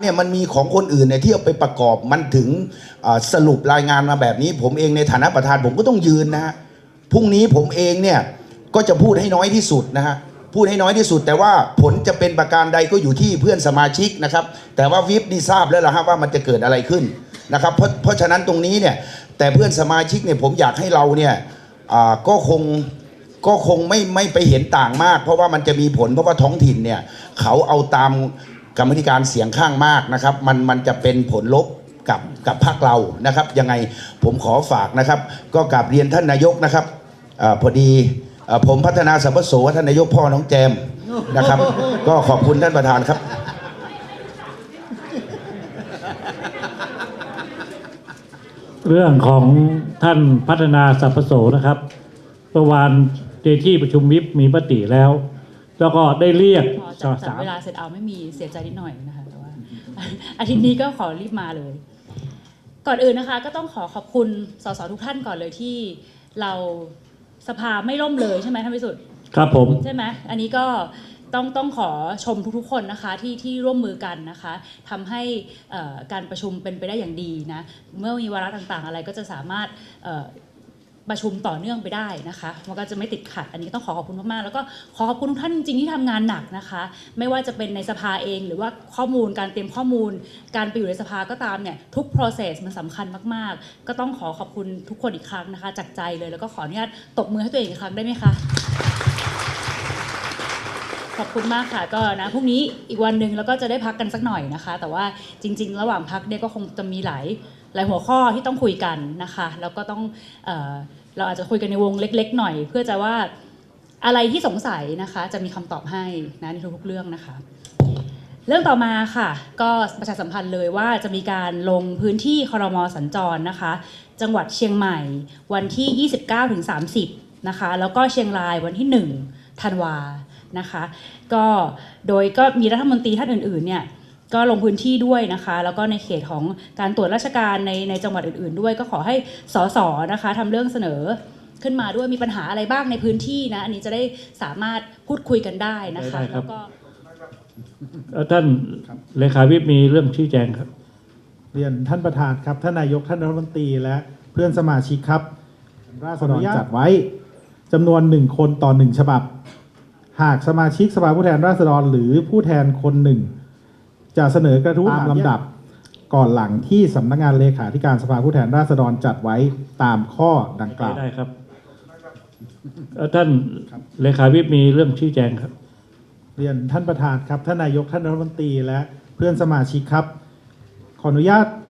เนี่ยมันมีของคนอื่นเนี่ยที่เอาไปประกอบมันถึงสรุปรายงานมาแบบนี้ ผมเองในฐานะประธานผมก็ต้องยืนนะฮะพรุ่งนี้ผมเองเนี่ยก็จะพูดให้น้อยที่สุดนะฮะพูดให้น้อยที่สุด แต่ว่าผลจะเป็นประการใดก็อยู่ที่เพื่อนสมาชิกนะครับ แต่ว่าวิปนี่ทราบแล้วล่ะฮะว่ามันจะเกิดอะไรขึ้นนะครับเพราะเพราะฉะนั้นตรงนี้เนี่ยแต่เพื่อนสมาชิกเนี่ยผมอยากให้เราเนี่ยอ่าก็คงก็คงไม่ไม่ไปเห็นต่างมาก เพราะว่ามันจะมีผลเพราะว่าท้องถิ่นเนี่ยเขาเอาตาม กรรมธิการเสียงข้างมากนะครับ มันมันจะเป็นผลลบกับกับพรรคเรานะครับ ยังไงผมขอฝากนะครับ ก็กราบเรียนท่านนายกนะครับอพอดีอผมพัฒนาสัมปโสท่านนายกพ่อน้องแจมนะครับ ก็ขอบคุณท่านประธานครับเรื่องของท่านพัฒนาสัพพโสนะครับเมื่อวานในที่ประชุมวิปมีมติแล้ว แล้วก็ได้เรียกพอจัดสรสารมเวลาเสร็จเอาไม่มีเสียใจนิดหน่อยนะคะแต่ว่าอาทิตย์นี้ก็ขอรีบมาเลย ก่อนอื่นนะคะ ก็ต้องขอขอบคุณสสทุกท่านก่อนเลยที่เราสภาไม่ล่มเลยใช่ไหมท่านพิสุทธิ์ครับผมใช่ไหมอันนี้ก็ต้องต้องขอชมทุกๆคนนะคะที่ที่ร่วมมือกันนะคะทำให้เอ่อการประชุมเป็นไปได้อย่างดีนะเมื่อมีวาระต่างๆอะไรก็จะสามารถเอ่อ ประชุมต่อเนื่องไปได้นะคะ มันก็จะไม่ติดขัด อันนี้ต้องขอขอบคุณมากๆ แล้วก็ขอขอบคุณทุกท่านจริงที่ทำงานหนักนะคะ ไม่ว่าจะเป็นในสภาเอง หรือว่าข้อมูลการเตรียมข้อมูล การไปอยู่ในสภาก็ตามเนี่ยทุก process มันสำคัญมากๆ ก็ต้องขอขอบคุณทุกคนอีกครั้งนะคะ จากใจเลย แล้วก็ขออนุญาตตบมือให้ตัวเองอีกครั้งได้ไหมคะขอบคุณมากค่ะก็นะพรุ่งนี้อีกวันหนึ่งแล้วก็จะได้พักกันสักหน่อยนะคะ แต่ว่าจริง ๆ ระหว่างพักเนี่ยก็คงจะมีหลายหลายหัวข้อที่ต้องคุยกันนะคะ แล้วก็ต้องอ เราอาจจะคุยกันในวงเล็ก ๆ หน่อย เพื่อจะว่าอะไรที่สงสัยนะคะ จะมีคำตอบให้นะในทุกๆเรื่องนะคะ เรื่องต่อมาค่ะ ก็ประชาสัมพันธ์เลยว่าจะมีการลงพื้นที่คอรมอสัญจรนะคะ จังหวัดเชียงใหม่วันที่ 29ถึง30นะคะ แล้วก็เชียงรายวันที่ 1 ธันวานะคะ ก็โดยก็มีรัฐมนตรีท่านอื่นๆเนี่ย ก็ลงพื้นที่ด้วยนะคะ แล้วก็ในเขตของการตรวจราชการในในจังหวัดอื่นๆ ด้วย ก็ขอให้สสนะคะทำเรื่องเสนอขึ้นมาด้วยมีปัญหาอะไรบ้างในพื้นที่นะ อันนี้จะได้สามารถพูดคุยกันได้นะคะ ได้ครับ แล้วก็เอ่อท่านเลขาวิปมีเรื่องชี้แจงครับ เรียนท่านประธานครับ ท่านนายกท่านรัฐมนตรีและเพื่อนสมาชิกครับราษฎรจัดไว้จำนวนหนึ่งคนต่อหนึ่งฉบับ หากสมาชิกสภาผู้แทนราษฎรหรือผู้แทนคนหนึ่ง จะเสนอกระทู้ตามลำดับ ก่อนหลังที่สำนักงานเลขาธิการสภาผู้แทนราษฎรจัดไว้ตามข้อดังกล่าว ได้ครับเอ่อท่านเลขาวิปมีเรื่องชี้แจงครับ เรียนท่านประธานครับ ท่านนายกท่านรัฐมนตรีและเพื่อนสมาชิกครับ ขออนุญาต